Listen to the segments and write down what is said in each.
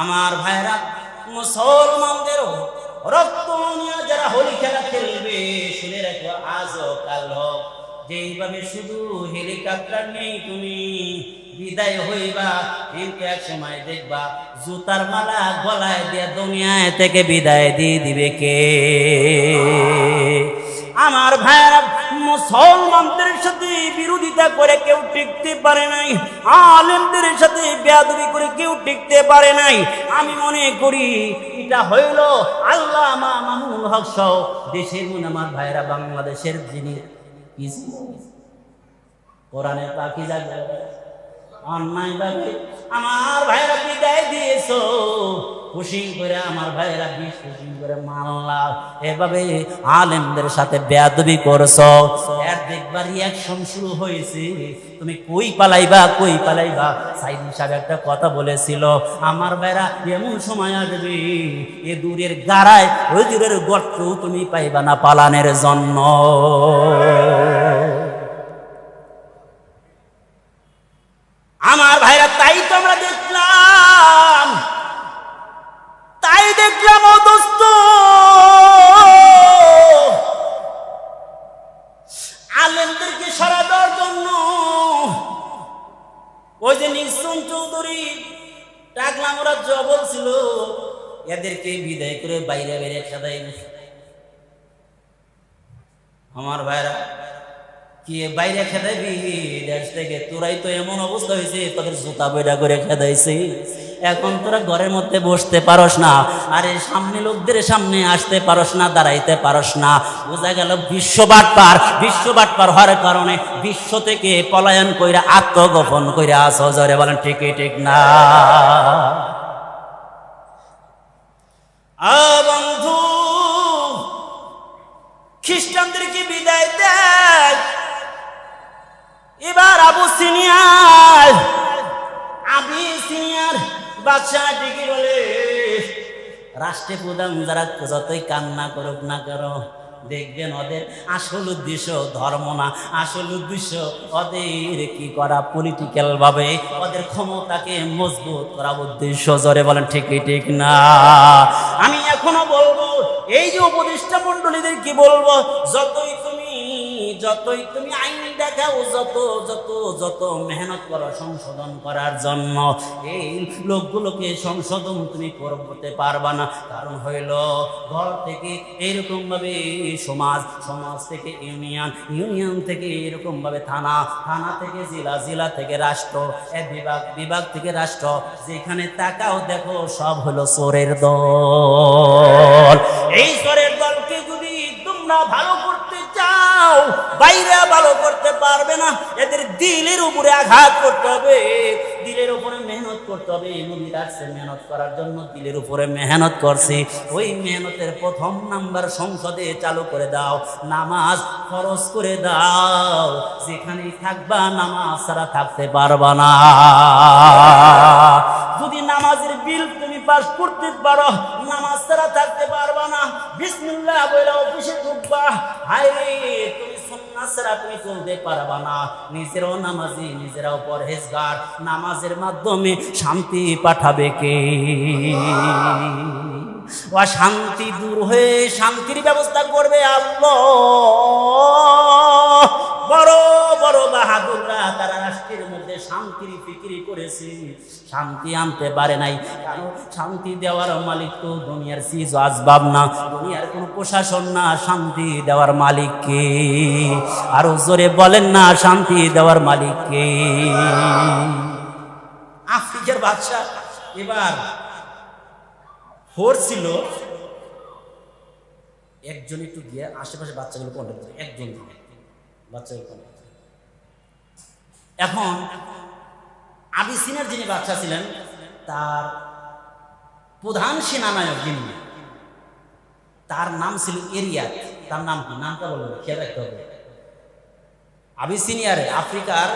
আমার ভাইরা মুসলমানদেরও রক্ত নিয়ে যারা হোলি খেলা খেলবে, শুনে রাখো আজ কাল হোক যেইভাবে শুধু হেলিকপ্টার নেই তুমি, বিদায় হইবা, কিন্তু এক সময় দেখবা, জুতার মালা গলায় দিয়ে দুনিয়ায় থেকে বিদায় দিয়ে দিবে কে? আমার ভাইয়েরা মুসলমানদের সাথে বিরোধিতা করে কেউ টিকতে পারে নাই, আলেমদের সাথে বেয়াদবি করে কেউ টিকতে পারে নাই। আমি মনে করি এটা হইল আল্লাহ মামুন হক সহ দেশের মনে আমার ভাইরা বাংলাদেশের যিনি কোরআনে পাখি যাবে অন্যায় ভাবে আমার ভাইরা বিদায় দিয়েছ। খুশি করে আমার ভাইরা বিষ খুশি করে মানলা এভাবে আলেমদের সাথে বেয়াদবি করছ। এর দেখবার রিয়াকশন শুরু হয়েছে। তুমি কই পালাইবা কই পালাইবা? সাইদি সাহেব একটা কথা বলেছিল, আমার ভাইরা এমন সময় আসবে, এ দূরের গাড়ায়, ওই দূরের গর্ত তুমি পাইবা না পালানের জন্য। বাইরে বাইরে খেদাই আমার ভাইরা, কি বাইরে খেদাইবি দেশ থেকে তোরাই তো এমন অবস্থা হয়েছে, তোদের জুতা বইটা করে খেদাইছে। এখন তোরা ঘরের মধ্যে বসতে পারস না, আরে সামনে লোকদের সামনে আসতে পারস না, দাঁড়াইতে পারস না। বোঝা গেল বিশ্ববাট পার বিশ্ববাট পার হওয়ার কারণে বিশ্ব থেকে পলায়ন কইরা আত্মগোপন কইরা আসো, জরে বলেন, ঠিকই ঠিক না। রাষ্ট্রে প্রধান যারা যতই কান্না করুক না করো দেখবেন ওদের আসল উদ্দেশ্য ধর্ম না। আসল উদ্দেশ্য ওদের কি করা পলিটিক্যাল ভাবে? ওদের ক্ষমতাকে মজবুত করা উদ্দেশ্য জোরে বলেন ঠিকই ঠিক না? আমি এখনও বলব, এই যে উপদেষ্টা মন্ডলীদের কি বলব? যতই তুমি যতই তুমি দেখাও যত যত যত মেহনত করো, সংশোধন করার জন্য। এই লোকগুলোকে সংশোধন তুমি করতে পারবা না। কারণ হইল, ঘর থেকে এইরকম ভাবে সমাজ সমাজ থেকে ইউনিয়ন ইউনিয়ন থেকে এরকম ভাবে থানা থানা থেকে জেলা জেলা থেকে রাষ্ট্র বিভাগ বিভাগ থেকে রাষ্ট্র, যেখানে তাকাও দেখো, সব হলো চোরের দল। এই চোরের দলকে যদি তোমরা ভালো করতে চাও বাইরে ভালো করতে পারবে না। এদের দিলের উপরে আঘাত করতে হবে। দিলের উপরে মেহনত করতে হবে। এই নদী আসছে মেহনত করার জন্য, দিলের উপরে মেহনত করছে। ওই মেহনতের প্রথম নাম্বার সংসদে চালু করে দাও, নামাজ খরচ করে দাও। যেখানেই থাকবা, নামাজ ছাড়া থাকতে পারবা না। যদি নামাজের বিল করতে পারো, নামাজ ছাড়া থাকতে না। অফিসে ঢুকবা। তুমি ছাড়া তুমি চলতে পারবা না। নিজেরাও নামাজি, নিজেরাও পরহেজগার। নামাজের মাধ্যমে শান্তি পাঠাবে কে? শান্তি দূর হয়ে শান্তির ব্যবস্থা করবে আল্লাহ। বড় বড় বাহাদুররা তারা রাষ্ট্রের শান্তির ফিকিরি করেছে। শান্তি আনতে পারে নাই। কারণ শান্তি দেওয়ার মালিক তো দুনিয়ার চিজ আসবাব না। দুনিয়ার কোনো প্রশাসন না। শান্তি দেওয়ার মালিক কে? আরও জোরে বলেন না, শান্তি দেওয়ার মালিক কে? আফ্রিকার বাদশা এবার ফোর ছিল। একজন একটু গিয়ে আশেপাশে বাচ্চাগুলো কন্ট্যাক্ট করে। একজন বাচ্চাগুলো করে। এখন আবিসিনের যিনি বাচ্চা ছিলেন, তার প্রধান সেনানায়ক যিনি, তার নাম ছিল এরিয়াত। তার নাম কি? নামটা বলব খেয়াল রাখতে হবে। আবিসিনিয়ারে আফ্রিকার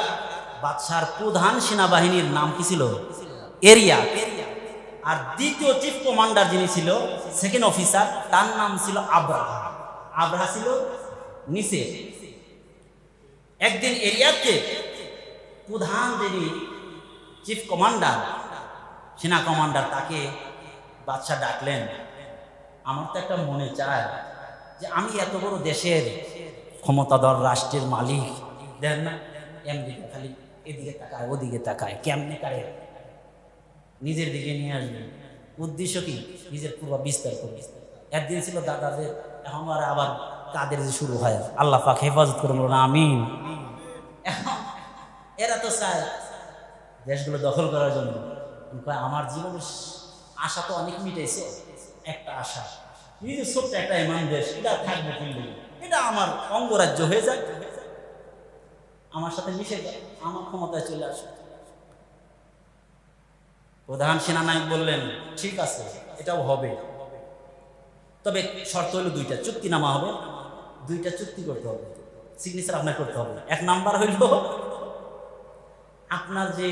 বাদশার প্রধান সেনাবাহিনীর নাম কি ছিল? এরিয়া আর দ্বিতীয় চিফ কমান্ডার যিনি ছিল, সেকেন্ড অফিসার, তার নাম ছিল আব্রাহা। আব্রাহা ছিল নিচে। একদিন এরিয়াতে প্রধান যিনি চিফ কমান্ডার সেনা কমান্ডার তাকে বাদশাহ ডাকলেন। আমার তো একটা মনে চায় যে আমি এত বড় দেশের ক্ষমতাধর রাষ্ট্রের মালিক, দেন না এমদিকে খালি এদিকে তাকায়, ওদিকে তাকায়, কেমনে কারে? নিজের দিকে নিয়ে আসবে। উদ্দেশ্য কি? নিজের পূর্ব বিস্তার করবে। একদিন ছিল দাদাদের, এখন আবার কাদের যে শুরু হয়? আল্লাহ পাক হেফাজত করে না আমিন। এখন এরা তো চায় দেশগুলো দখল করার জন্য। আমার জীবনের আশা তো অনেক মিটেছে একটা আশা। যে ছোট্ট একটা এমন দেশ, এটা থাকবে কিন্তু এটা আমার অঙ্গরাজ্য হয়ে যায় আমার সাথে মিশে যায় আমার ক্ষমতায় চলে আসে। প্রধান সেনানায়ক বললেন, ঠিক আছে, এটাও হবে। তবে শর্ত হলো দুইটা। চুক্তি নামা হবে। দুইটা চুক্তি করতে হবে। সিগনেচার আপনার করতে হবে। এক নাম্বার হইল আপনার যে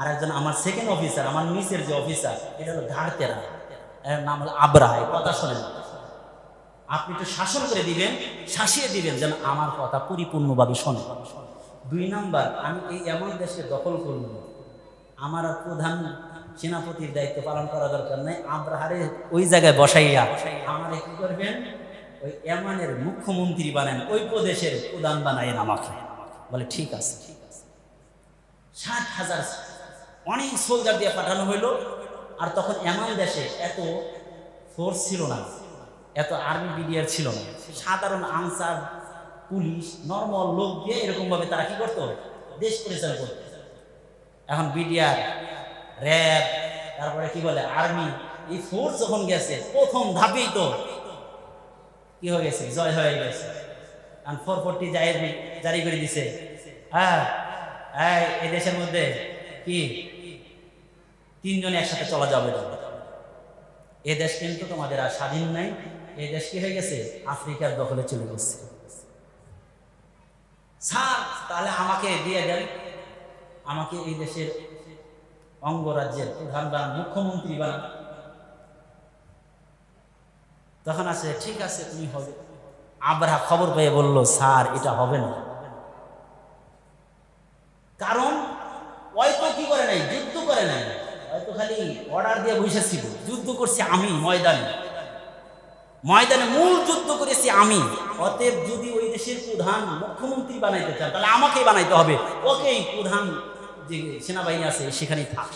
আর একজন আমার সেকেন্ড অফিসার আমার নিচের যে অফিসার এটা হলো এর নাম হলো আবরাহ এই কথা শোনেন। আপনি একটু শাসন করে দিবেন, শাসিয়ে দিবেন, যেন আমার কথা পরিপূর্ণভাবে শোনে দুই নাম্বার, আমি এই এমন দেশে দখল করব, আমার প্রধান সেনাপতির দায়িত্ব পালন করা দরকার নাই, আব্রাহারে ওই জায়গায় বসাইয়া আমার কি করবেন? ওই এমানের মুখ্যমন্ত্রী বানান ওই প্রদেশের প্রধান বানাইন আমাকে। বলে, ঠিক আছে। ষাট হাজার অনেক সোলজার দিয়ে পাঠানো হইল। আর তখন এমন দেশে এত ফোর্স ছিল না, এত আর্মি বিডিআর ছিল না। সাধারণ আনসার, পুলিশ নর্মাল লোক দিয়ে এরকমভাবে তারা কি করতো? দেশ পরিচালনা করতো। এখন বিডিআর র্যাব তারপরে কি বলে আর্মি এই ফোর্স যখন গেছে, প্রথম ধাপেই তো কি হয়ে গেছে? জয় হয়ে গেছে। কারণ ফোর ফোরটি জারি করে দিছে। হ্যাঁ এই দেশের মধ্যে কি? তিনজনে একসাথে চলা যাবে না এ দেশ কিন্তু তোমাদের আর স্বাধীন নাই। এ দেশ কি হয়ে গেছে? আফ্রিকার দখলে চলে গেছে। স্যার, তাহলে আমাকে দিয়ে দেন। আমাকে এই দেশের অঙ্গরাজ্যের প্রধান বানান মুখ্যমন্ত্রী বানান। তখন আছে, ঠিক আছে, তুমি হবে। আবরা খবর পেয়ে বলল, স্যার, এটা হবে না। কারণ, হয়তো কি করে নাই, যুদ্ধ করে নাই। হয়তো খালি অর্ডার দিয়ে বসেছিল যুদ্ধ করছি আমি, ময়দানে। ময়দানে মূল যুদ্ধ করেছি আমি। অতএব যদি ওই দেশের প্রধান মুখ্যমন্ত্রী বানাইতে চান, তাহলে আমাকেই বানাইতে হবে। ওকেই প্রধান যে সেনাবাহিনী আছে, সেখানেই থাক।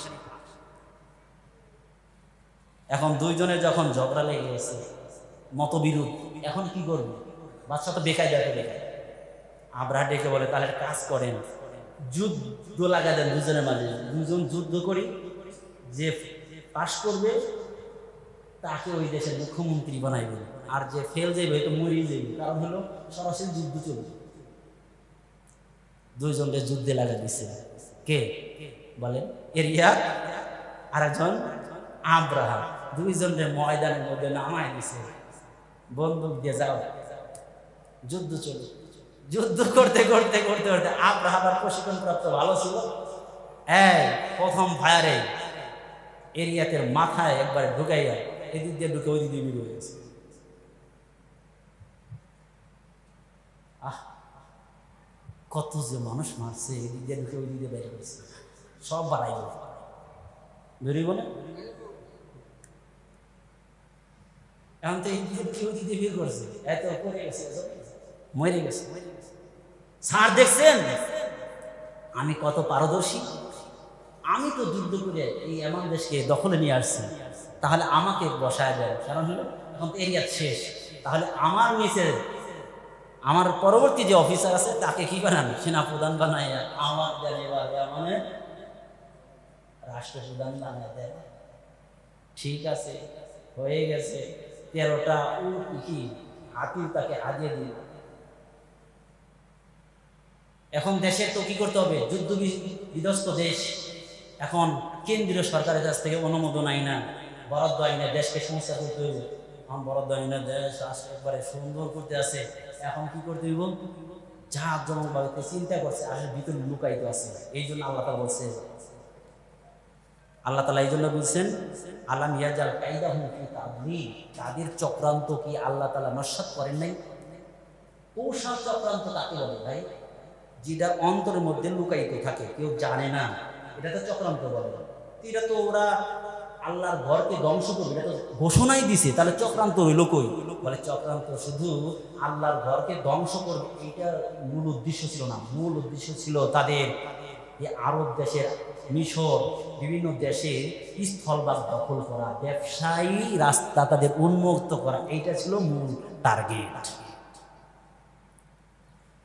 এখন দুইজনের যখন ঝগড়া লেগে গেছে, মতবিরোধ, এখন কি করবে? বাচ্চা তো বেকায় যাবে বেকায় আবরা ডেকে বলে, তাহলে কাজ করেন। যুদ্ধ লাগা দেন দুজনের মাঝে। দুজন যুদ্ধ করি, যে পাশ করবে, তাকে ওই দেশের মুখ্যমন্ত্রী বানাইবে। আর যে ফেল যাইবে তো মরিয়ে যাইবে। কারণ হলো, সরাসরি যুদ্ধ চলবে। দুইজনকে যুদ্ধে লাগা দিছে। কে? বলেন, এরিয়া আর একজন আব্রাহা দুইজনকে ময়দানের মধ্যে নামায় দিছে। বন্দুক দিয়ে যাও। যুদ্ধ চলবে। যুদ্ধ করতে করতে করতে করতে আব্রাহা আবার প্রশিক্ষণ প্রাপ্ত ভালো ছিল। এই প্রথম ফায়ারে এরিয়াতে মাথায় একবার ঢুকাইয়া এদিক দিয়ে ঢুকে ওই দিক দিয়ে বেরিয়ে গেছে। আহ, কত যে মানুষ মারছে, এদিক দিয়ে ঢুকে ওই দিক বের করেছে সব বাড়াই বেরিয়ে বলে এখন তো এই দিকে ঢুকে ওই দিক দিয়ে বের করছে। এত পড়ে গেছে। মরে গেছে। স্যার দেখছেন? আমি কত পারদর্শী। আমি তো যুদ্ধ করে এই এমন দেশকে দখলে নিয়ে আসছি। তাহলে আমাকে বসায় দেয় কারণ হলো, এখন তো এরিয়া শেষ। তাহলে আমার নিচে, আমার পরবর্তী যে অফিসার আছে, তাকে কি বানান? সেনাপ্রধান বানায়, আমার দেন এবার। মানে রাষ্ট্রপ্রধান বানায় দেয় ঠিক আছে, হয়ে গেছে। তেরোটা কি? হাতি তাকে হাজিয়ে দিল। এখন দেশের তো কি করতে হবে? যুদ্ধ বিধ্বস্ত দেশ। এখন কেন্দ্রীয় সরকারের কাছ থেকে অনুমোদন আইনা, বরাদ্দ আইনা, দেশকে সমস্যা করতে হইবে। এখন বরাদ্দ আইনা দেশ আসলে একবারে সুন্দর করতে আছে। এখন কি করতে হইব? যা জনভাবে চিন্তা করছে, আসলে ভিতরে লুকাইতে আছে। এই জন্য আল্লাহ তালা বলছে, আল্লাহ তালা এই জন্য বলছেন আল্লাহ মিয়াজাল কাইদা হুমকি তাবলি তাদের চক্রান্ত কি আল্লাহ তালা নস্বাত করেন নাই? কৌশল চক্রান্ত কাকে বলে ভাই? যেটা অন্তরের মধ্যে লুকায়িত থাকে, কেউ জানে না। এটা তো চক্রান্ত বলে। এটা তো ওরা আল্লাহর ঘরকে ধ্বংস করবে, এটা তো ঘোষণাই দিছে। তাহলে চক্রান্ত রইল কই? বলে চক্রান্ত শুধু আল্লাহর ঘরকে ধ্বংস করবে, এইটা মূল উদ্দেশ্য ছিল না। মূল উদ্দেশ্য ছিল তাদের এই আরব দেশের মিশর, বিভিন্ন দেশে স্থলভাগ দখল করা, ব্যবসায়ী রাস্তা তাদের উন্মুক্ত করা, এইটা ছিল মূল টার্গেট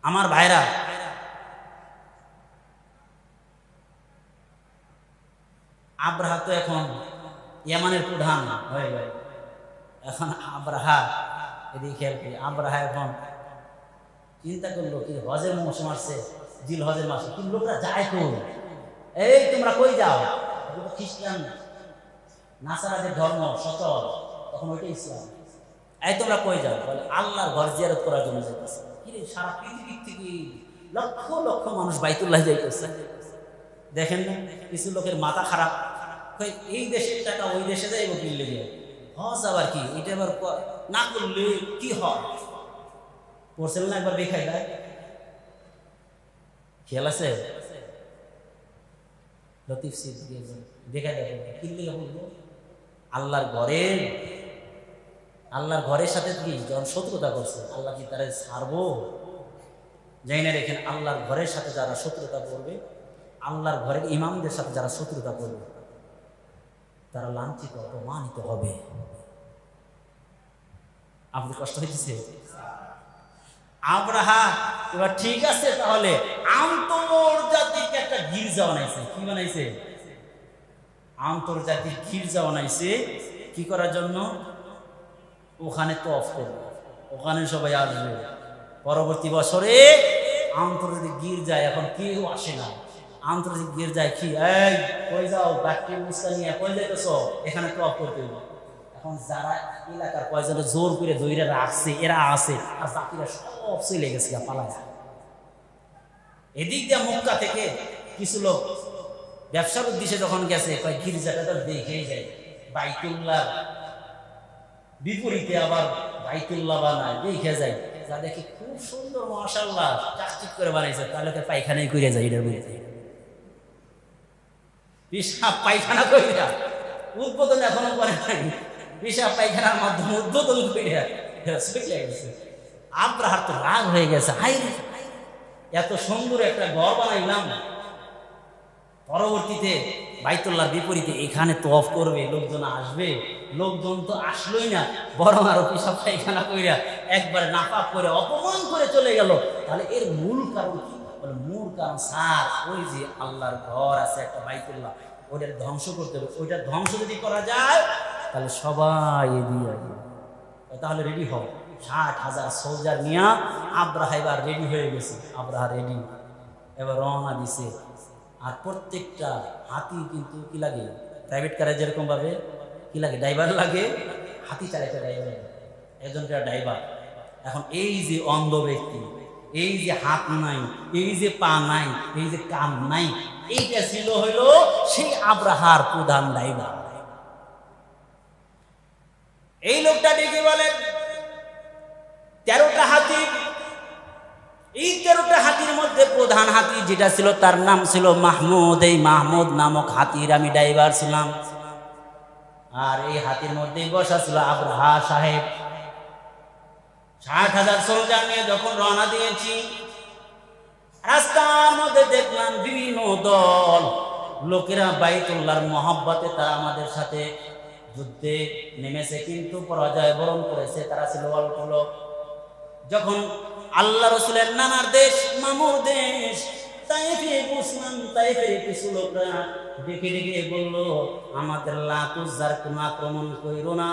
আমার ভাইরা আব্রাহা তো এখন ইয়ামানের প্রধান। হয়ে গেল এখন আব্রাহা, এদিকে খেয়াল করি আব্রাহা এখন চিন্তা করল কি, হজের মৌসুম আসছে জিল হজের মাসে। কিন্তু লোকরা যায় তো এই, তোমরা কই যাও? খ্রিস্টান, নাসারাদের ধর্ম, সচল। তখন ওইটাই ইসলাম। এই, তোমরা কই যাও? বলে, আল্লাহর ঘর জিয়ারত করার জন্য যাইতেছে। কি সারা পৃথিবীর থেকে লক্ষ লক্ষ মানুষ বাইতুল্লাহ যাইতেছে। দেখেন না, কিছু লোকের মাথা খারাপ। এই দেশের টাকা, ওই দেশে যাইব কিনলে গিয়ে হজ আবার কি? এটা আবার না করলে কি হয়? পড়ছিল না একবার দেখাই দেয় খেয়াল আছে? লতিফ সিদ্দিকী দেখা দেখো কিনলে বলব? আল্লাহর ঘরের আল্লাহর ঘরের সাথে কি যখন শত্রুতা করছে? আল্লাহ কি তারা ছাড়বো? যাই না রেখেন আল্লাহর ঘরের সাথে যারা শত্রুতা করবে আল্লাহর ঘরের ইমামদের সাথে যারা শত্রুতা করবে, তারা লাঞ্ছিত, অপমানিত হবে। আপনার কষ্ট হইতেছে? আব্রাহা, এবার ঠিক আছে তাহলে। আন্তর্জাতিক একটা গির্জা বানাইছে। কি বানাইছে? আন্তর্জাতিক গির্জা বানাইছে। কি করার জন্য? ওখানে তো অফ করবে। ওখানে সবাই আসবে। পরবর্তী বছরে আন্তর্জাতিক গির্জায় এখন কেউ আসে না। আন্তর্জাতিক গির্জায় কি? এই, কই যাও? বাকি মুস্তা নিয়ে কই যাইতেছ? এখানে তো করতে হবে এখন যারা এলাকার কয়জনে জোর করে দইরা রাখছে, এরা আছে, আর বাকিরা সব চলে গেছে পালায় এদিক দিয়ে মুক্কা থেকে কিছু লোক ব্যবসার উদ্দেশ্যে যখন গেছে, কয় গির্জাটা তো দেখেই যায়। বাইতুল্লাহ বিপরীতে আবার বাইতুল্লাহ বানায়, দেখে যায়। যা দেখি খুব সুন্দর মাশাল্লাহ চাকচিক করে বানাইছে, তাহলে তো পায়খানাই করে যায় এটা এটার মধ্যে পিসাব পায়খানা কইরা উদ্বোধন এখনও করে নাই। পিসাব পায়খানার মাধ্যমে উদ্বোধন কইরা চলে গেছে। আব্রাহার তো রাগ হয়ে গেছে হাই এত সুন্দর একটা ঘর বানাইলাম। পরবর্তীতে বাইতুল্লাহর বিপরীতে এখানে তফ করবে, লোকজন আসবে। লোকজন তো আসলোই না, বরং আরও পিসাব পায়খানা কইরা একবার নাপাক করে অপমান করে চলে গেল। তাহলে এর মূল কারণ কি? মূল কারণ স্যার ওই যে আল্লাহর ঘর আছে একটা বাইতুল্লাহ ওইটার ধ্বংস করতে হবে। ওইটা ধ্বংস যদি করা যায়, তাহলে সবাই এগিয়ে আসবে। তাহলে রেডি হও। ষাট হাজার সোলজার নিয়ে আব্রাহা এবার রেডি হয়ে গেছে। আব্রাহা রেডি এবার রওনা দিছে। আর প্রত্যেকটা হাতি কিন্তু কি লাগে? প্রাইভেট কারে যেরকম ভাবে কি লাগে? ড্রাইভার লাগে। হাতি চালাইতে ড্রাইভার একজনটা ড্রাইভার এখন এই যে অন্ধ ব্যক্তি এই যে হাত নাই, এই যে পা নাই, এই যে কান নাই, এইটা ছিল হইল সেই আব্রাহার প্রধান ড্রাইভার এই লোকটা ডেকে বলেন তেরোটা হাতি। এই তেরোটা হাতির মধ্যে প্রধান হাতি যেটা ছিল, তার নাম ছিল মাহমুদ। এই মাহমুদ নামক হাতির আমি ড্রাইভার ছিলাম। আর এই হাতির মধ্যে বসা ছিল আব্রাহা সাহেব। ষাট হাজার সোলজার নিয়ে যখন রওনা দিয়েছি, রাস্তার মধ্যে দেখলাম বিভিন্ন দল। লোকেরা বাইতুল্লাহর মহাব্বতে তারা আমাদের সাথে যুদ্ধে নেমেছে, কিন্তু পরাজয় বরণ করেছে, তারা ছিল অল্প লোক যখন আল্লাহ রসুলের নানার দেশ, মামুর দেশ, তাইফে বুঝলাম তাইফে কিছু লোকরা ডেকে ডেকে বলল, আমাদের লাতুজার আক্রমণ কইরো না,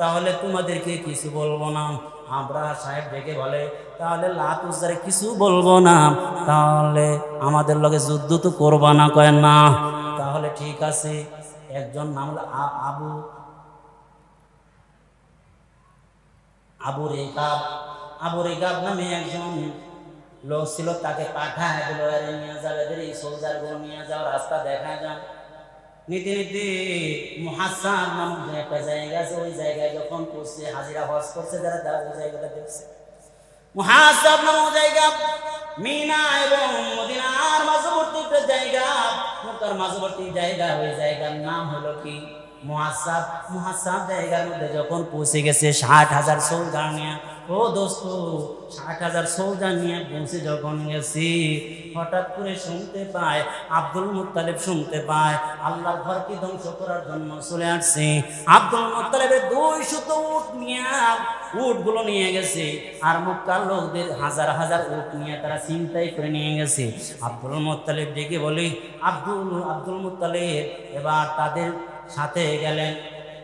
তাহলে তোমাদেরকে কিছু বলব না। আমরা সাহেব ডেকে বলে, তাহলে লাতুজারে কিছু বলব না, তাহলে আমাদের লগে যুদ্ধ তো করবা না, কয় না। তাহলে ঠিক আছে, একজন নাম আবু আবু রেকাব আবু রেকাব নামে একজন লোক ছিল, তাকে পাঠায় নিয়ে এদের এই গুলো নিয়ে যাও, রাস্তা দেখা যাও নীতি নীতি মহাসান নামক একটা জায়গা আছে। জায়গায় যখন পৌঁছে হাজিরা হজ করছে তারা ওই জায়গাটা দেখছে। মহাসাব নামক জায়গা, মিনা এবং মদিনার মাঝবর্তী একটা জায়গা। মক্কার মাঝবর্তী জায়গা, ওই জায়গার নাম হলো কি? মহাসাব মহাসাব জায়গার মধ্যে যখন পৌঁছে গেছে ষাট হাজার সৌদার নিয়ে ও দোস্ত, ষাট হাজার সৌদার নিয়ে পৌঁছে যখন গেছি, হঠাৎ করে শুনতে পায়, আব্দুল মুত্তালিব শুনতে পায়, আল্লাহর ঘরকে ধ্বংস করার জন্য চলে আসছে। আব্দুল মুত্তালিবের দুই শত উট নিয়ে, উটগুলো নিয়ে গেছে, আর মক্কার লোকদের হাজার হাজার উট নিয়ে তারা চিন্তাই করে নিয়ে গেছে। আব্দুল মুত্তালিব ডেকে বলি, আব্দুল আব্দুল মুত্তালিব, এবার তাদের সাথে গেলেন।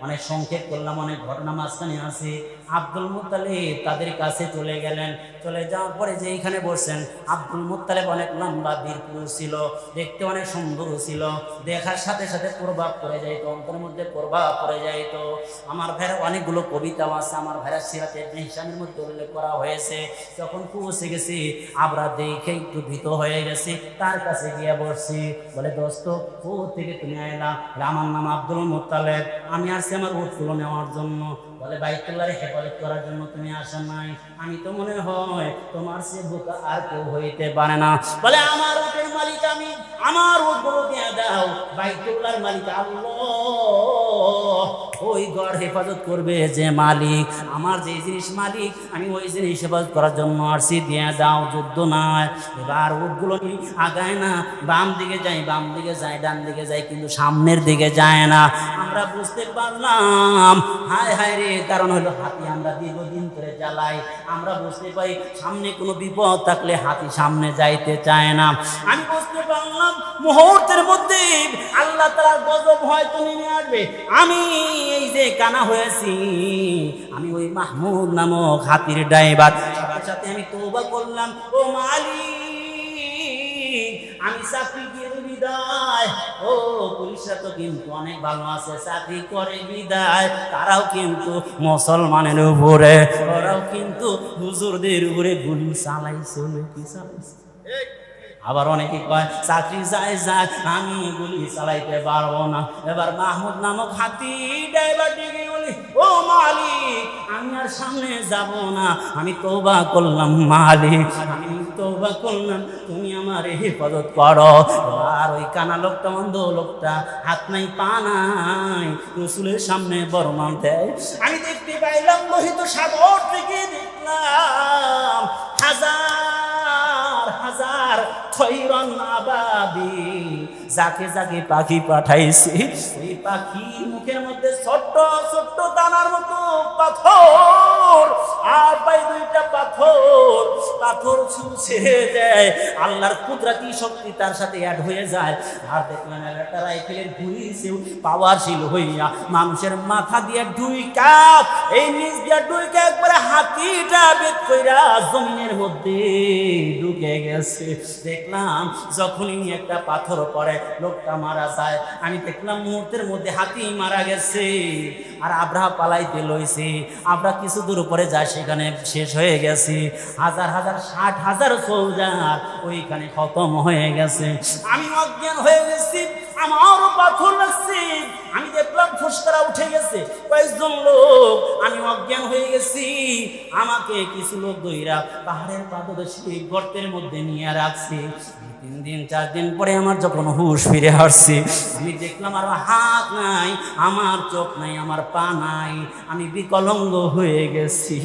অনেক সংক্ষেপ করলাম, অনেক ঘটনা মাঝখানে আছে। আব্দুল মুত্তালিব তাদের কাছে চলে গেলেন। চলে যাওয়ার পরে যে এইখানে বসছেন, আব্দুল মুত্তালিব অনেক লম্বা বীর পুরুষ ছিল, দেখতে অনেক সুন্দর ছিল। দেখার সাথে সাথে প্রভাব পড়ে যাইতো, অন্তরের মধ্যে প্রভাব পড়ে যাইতো। আমার ভাইয়ের অনেকগুলো কবিতাও আছে, আমার ভাইয়ের সিরাতে হিসামের মধ্যে উল্লেখ করা হয়েছে। যখন পৌঁছে গেছি, আমরা দেখে একটু ভীত হয়ে গেছি, তার কাছে গিয়ে বসছি। বলে, দোস্ত ও থেকে তুমি আইলা? আমার নাম আব্দুল মুত্তালেব। আমি আসছি আমার উৎফুল নেওয়ার জন্য। বলে, বাইতুল্লাহর হেফাজত করার জন্য তুমি আসো নাই। আমি তো মনে হয় তোমার সে বোকা আর কেউ হইতে পারে না। বলে, আমার উটের মালিক আমি, আমার দাও। বাইতুল্লাহর মালিক ওই গড় হেফাজত করবে যে মালিক। আমার যে জিনিস মালিক, আমি ওই জিনিস হেফাজত করার জন্য আসছি দিয়ে দাও, যুদ্ধ নয় এবার উটগুলো আগায় না, বাম দিকে যাই, বাম দিকে যাই, ডান দিকে যাই, কিন্তু সামনের দিকে যায় না। আমরা বুঝতে পারলাম হায় হায় রে, কারণ হলো হাতি আমরা দীর্ঘদিন করে জ্বালাই। আমরা বুঝতে পাই সামনে কোনো বিপদ থাকলে হাতি সামনে যাইতে চায় না। আমি বুঝতে পারলাম মুহূর্তের মধ্যে আল্লাহ তার গজব হয়তো নেমে আসবে। আমি এই যে কানা হয়েছি, আমি ওই মাহমুদ নামক হাতির ড্রাইভার। সাথে আমি তৌবা করলাম, ও মালিক, আমি দিয়ে বিদায়। ও পুলিশরা তো কিন্তু অনেক ভালো আছে, চাকরি করে বিদায়। তারাও কিন্তু মুসলমানের উপরে, ওরাও কিন্তু হুজুরদের উপরে গুলি চালাইছিল কি চালাইছে আবার অনেকে কয়, চাকরি যায় যায়, আমি গুলি চালাইতে পারব না। এবার মাহমুদ নামক হাতি ড্রাইভার বলি ও মালিক, আমি আর সামনে যাব না। আমি তৌবা করলাম, মালিক, আমি তৌবা করলাম। তুমি আমার হেফাজত করো। আর ওই কানা লোকটা, অন্ধ লোকটা, হাত নাই, পা নাই, রসুলের সামনে বরমান দেয়। আমি দেখতে পাইলাম লোহিত সাগর থেকে দেখলাম হাজার হাজার খৈরন আবাদি। যাকে যাকে পাখি পাঠাইছি, সেই পাখি মুখের মধ্যে ছোট্ট ছোট্ট দানার মতো পাথর, আর পাই দুইটা পাথর। পাথর ছেড়ে দেয়। আল্লাহর কুদরাতি শক্তি তার সাথে অ্যাড হয়ে যায়। আর দেখলাম একটা রাইফেলের ঘুরিয়েছেও পাওয়ারশীল হইয়া মানুষের মাথা দিয়ে ডুই কাপ এই নিচ দিয়ে ডুই কাপ একবারে হাতিটা বেদ কইরা জমিনের মধ্যে ঢুকে গেছে। দেখলাম যখনই একটা পাথর পড়ে, লোকটা মারা যায়। আমি দেখলাম মুহূর্তের মধ্যে হাতি মারা গেছে। আর আব্রাহা পালাইতে লইছে। আমরা কিছু দূর পরে যায়, সেখানে শেষ হয়ে গেছে। হাজার হাজার ষাট হাজার সৌজার ওইখানে খতম হয়ে গেছে। আমি অজ্ঞান হয়ে গেছি আমারও পাথর লাগছে। আমি দেখলাম ফুসকারা উঠে গেছে। কয়েকজন লোক আমি অজ্ঞান হয়ে গেছি। আমাকে কিছু লোক দইরা পাহাড়ের পাদদেশে গর্তের মধ্যে নিয়ে রাখছে। তিন দিন, চার দিন পরে আমার যখন হুশ ফিরে আসছে, আমি দেখলাম আর হাত নাই, আমার চোখ নাই, আমার পা নাই। আমি বিকলঙ্গ হয়ে গেছি।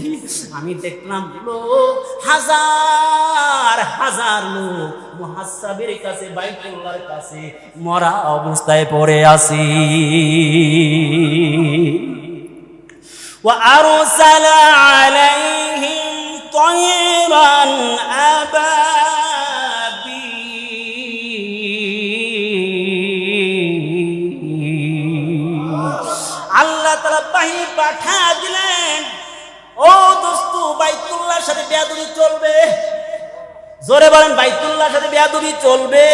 আমি দেখলাম লোক, হাজার হাজার লোক মহাসাবের কাছে বাইকুল্লার কাছে মরা অবস্থায় পড়ে আসি وأرسل عليهم طيرا أبابيل আল্লাহ তারা বাহিনী পাঠা দিলেন ও দোস্ত বাইতুল্লাহর সাথে বেয়াদুবি চলবে জোরে বলেন বাইতুল্লাহর সাথে বেয়াদুবি চলবে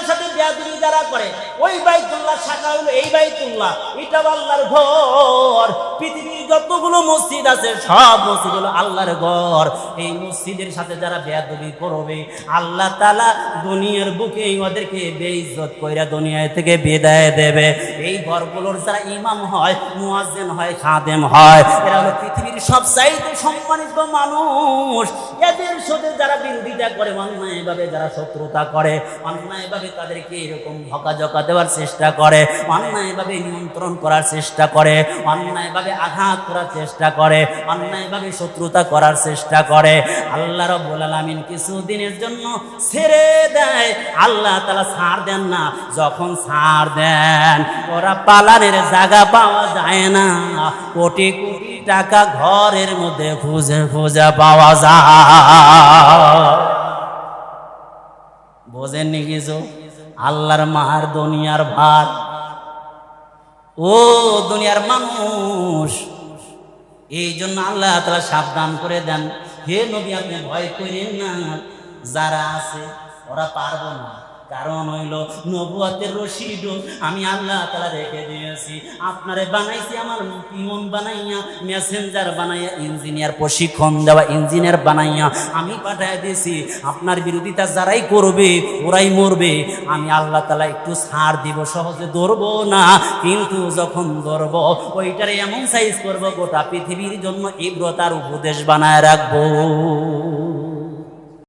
বাইতুল্লাহর সাথে বেয়াদুবি যারা করে, ওই বাইতুল্লাহ শাখা হলো এই বাইতুল্লাহ। এটা আল্লাহর ঘর পৃথিবীর যতগুলো মসজিদ আছে, সব মসজিদ হলো আল্লাহর ঘর। এই মসজিদের সাথে যারা বেয়াদবি করবে, আল্লাহ তালা দুনিয়ার বুকে ওদেরকে বেইজ্জত কইরা দুনিয়া থেকে বিদায় দেবে। এই ঘরগুলোর যারা ইমাম হয়, মুয়াজ্জিন হয়, খাদেম হয়, এরা হলো পৃথিবীর সব চাইতে সম্মানিত মানুষ। এদের সাথে যারা বিরোধিতা করে, অন্যায়ভাবে যারা শত্রুতা করে, অন্যায়ভাবে তাদেরকে এরকম ধকাঝকা দেওয়ার চেষ্টা করে, অন্যায়ভাবে নিয়ন্ত্রণ করার চেষ্টা করে, অন্যায়ভাবে আঘাত করার চেষ্টা করে, অন্যায়ভাবে শত্রুতা করার চেষ্টা করে। আল্লাহ রব্বুল আলামিন কিছুদিনের জন্য ছেড়ে দেয়। আল্লাহ তালা ছাড় দেন না। যখন ছাড় দেন, ওরা পালানের জায়গা পাওয়া যায় না। কোটি কোটি টাকা ঘরের মধ্যে খুঁজে খুঁজে পাওয়া যায়। বোঝেননি কিছু? আল্লাহর মার দুনিয়ার ভার ও দুনিয়ার মানুষ এই জন্য আল্লাহ তারা সাবধান করে দেন। হে নবী, আপনি ভয় করেন না। যারা আছে, ওরা পারব না। কারণ হইল নবুয়াতের রশিদ। আমি আল্লাহ তালা রেখে দিয়েছি। আপনারে বানাইছি, আমার পিমন বানাইয়া, মেসেঞ্জার বানাইয়া, ইঞ্জিনিয়ার প্রশিক্ষণ দেওয়া, ইঞ্জিনিয়ার বানাইয়া আমি পাঠাই দিয়েছি। আপনার বিরোধিতা যারাই করবে, ওরাই মরবে। আমি আল্লাহ তালা একটু ছাড় দিব, সহজে ধরবো না, কিন্তু যখন ধরবো, ওইটারে এমন সাইজ করব, গোটা পৃথিবীর জন্য ইব্রতার উপদেশ বানায় রাখব।